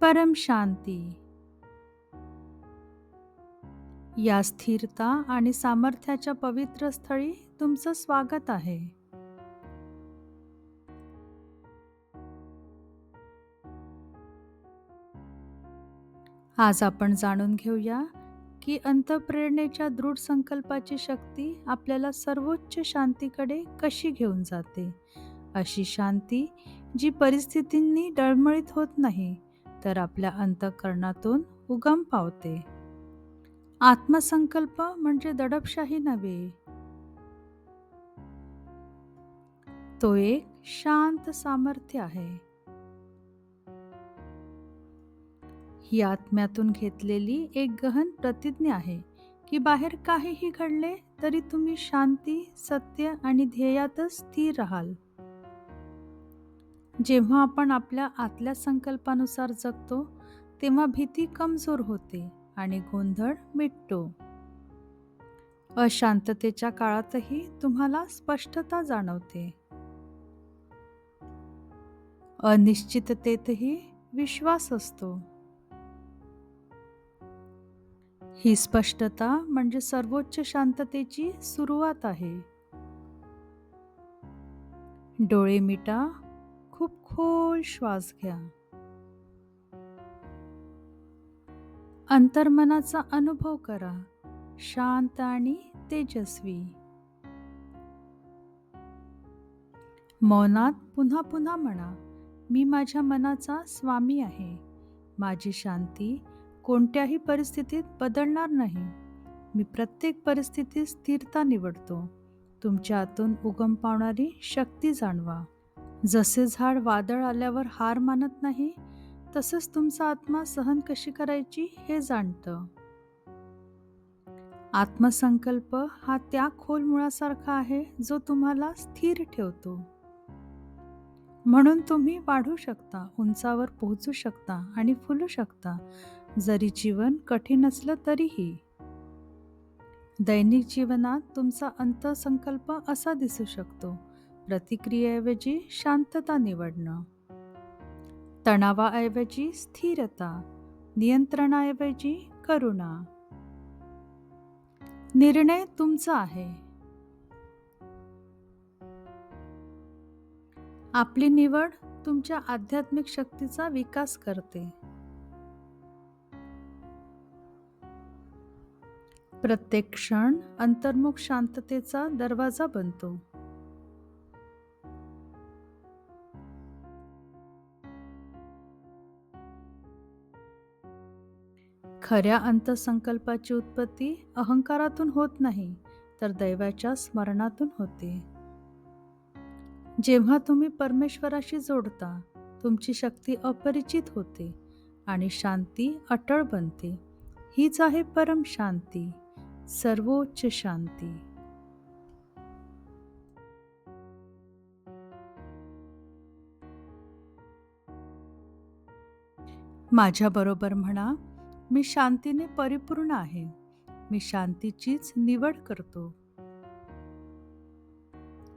परम शांती. या स्थिरता आणि सामर्थ्याच्या पवित्र स्थळी तुमचं स्वागत आहे. आज आपण जाणून घेऊया की अंतप्रेरणेच्या दृढ संकल्पाची शक्ती आपल्याला सर्वोच्च शांतीकडे कशी घेऊन जाते? अशी शांती जी परिस्थितींनी डळमळीत होत नाही तर आपल्या अंतःकरणातून उगम पावते. आत्मसंकल्प म्हणजे दडपशाही नव्हे. तो एक शांत सामर्थ्य आहे. ही आत्म्यातून घेतलेली एक गहन प्रतिज्ञा आहे की बाहेर काहीही घडले तरी तुम्ही शांती सत्य आणि ध्येयातच स्थिर राहाल. जेव्हा आपण आपल्या आतल्या संकल्पानुसार जगतो तेव्हा भीती कमजोर होते आणि गोंधळ मिटतो. अशांततेच्या काळातही तुम्हाला स्पष्टता जाणवते. अनिश्चिततेतही विश्वास असतो. ही स्पष्टता म्हणजे सर्वोच्च शांततेची सुरुवात आहे. डोळे मिटा खूप खोल श्वास घ्या. अंतर्मनाचा अनुभव करा. शांत आणि तेजस्वी. मौनात पुन्हा पुन्हा म्हणा मी माझ्या मनाचा स्वामी आहे. माझी शांती कोणत्याही परिस्थितीत बदलणार नाही. मी प्रत्येक परिस्थितीत स्थिरता निवडतो. तुमच्या आतून उगम पावणारी शक्ती जाणवा. जसे झाड वादळ आल्यावर हार मानत नाही तसंच तुमचा आत्मा सहन कशी करायची हे जाणतं. आत्मसंकल्प हा त्या खोल मुळासारखा आहे जो तुम्हाला स्थिर ठेवतो. म्हणून तुम्ही वाढू शकता उंचावर पोहोचू शकता आणि फुलू शकता जरी जीवन कठीण असलं तरीही. दैनिक जीवनात तुमचा अंतसंकल्प असा दिसू शकतो. प्रतिक्रियेऐवजी शांतता निवडणं. तणावाऐवजी स्थिरता नियंत्रणाऐवजी करुणा. निर्णय तुमचा आहे. आपली निवड तुमच्या आध्यात्मिक शक्तीचा विकास करते. प्रत्येक क्षण अंतर्मुख शांततेचा दरवाजा बनतो. खऱ्या अंतसंकल्पाची उत्पत्ती अहंकारातून होत नाही तर दैवाच्या स्मरणातून होते. जेव्हा तुम्ही परमेश्वराशी जोडता तुमची शक्ती अपरिचित होते आणि शांती अटळ बनते. हीच आहे परम शांती सर्वोच्च शांती. माझ्याबरोबर म्हणा मी शांतीने परिपूर्ण आहे. मी शांतीचीच निवड करतो.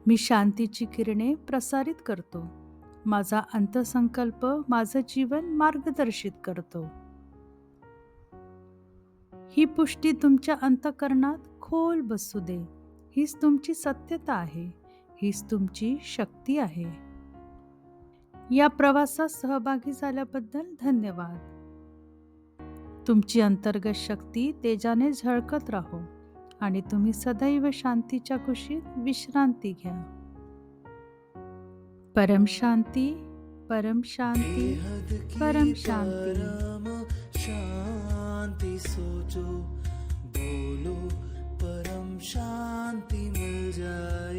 मी शांतीची किरणे प्रसारित करतो. माझा अंतसंकल्प माझं जीवन मार्गदर्शित करतो. ही पुष्टी तुमच्या अंतकरणात खोल बसू दे. हीच तुमची सत्यता आहे. हीच तुमची शक्ती आहे. या प्रवासात सहभागी झाल्याबद्दल धन्यवाद. तुमची अंतर्गत शक्ती तेजाने झळकत राहो आणि तुम्ही सदैव शांतीच्या कुशीत विश्रांती घ्या. परम शांती परम शांती परम शांती. शांति सोचो बोलो परम शांति मिल जाएगी